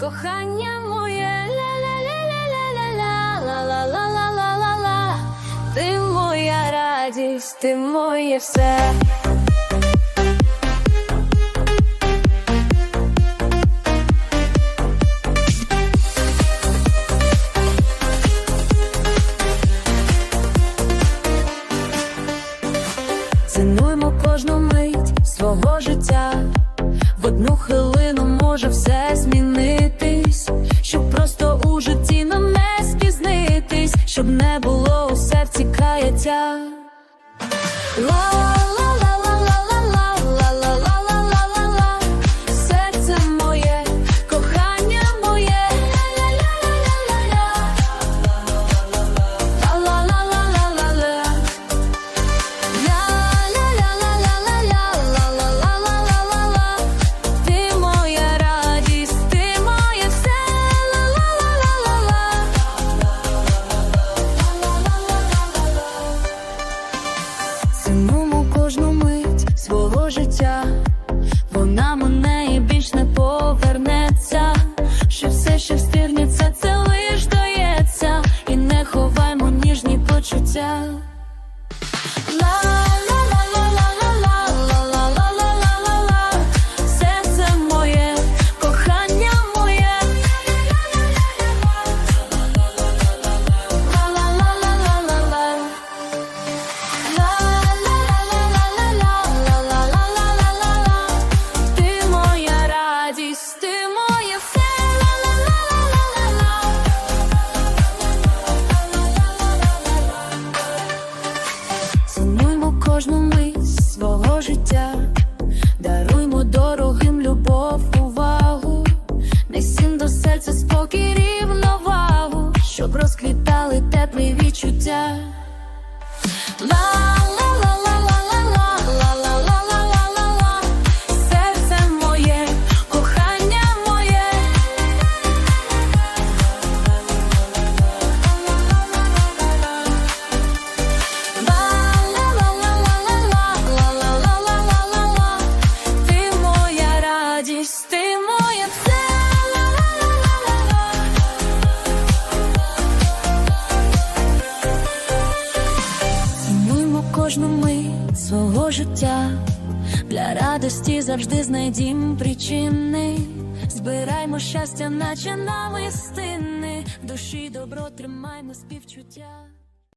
кохання моє ля-ля-ля-ля-ля-ля-ла-ла-ла-ла-ла-ла. Ти моя радість, ти моє все. Цінуймо кожну мить свого життя. В одну хвилину може все змінитись, щоб просто у житті нам не спізнитись, щоб не було у серці каяття. спокій рівновагу, щоб розквітали теплі відчуття. Ти моя радість, ти моя це. Життя, для радості завжди знайдім причини. Збираймо щастя, наче намистини, в душі добро тримаймо співчуття.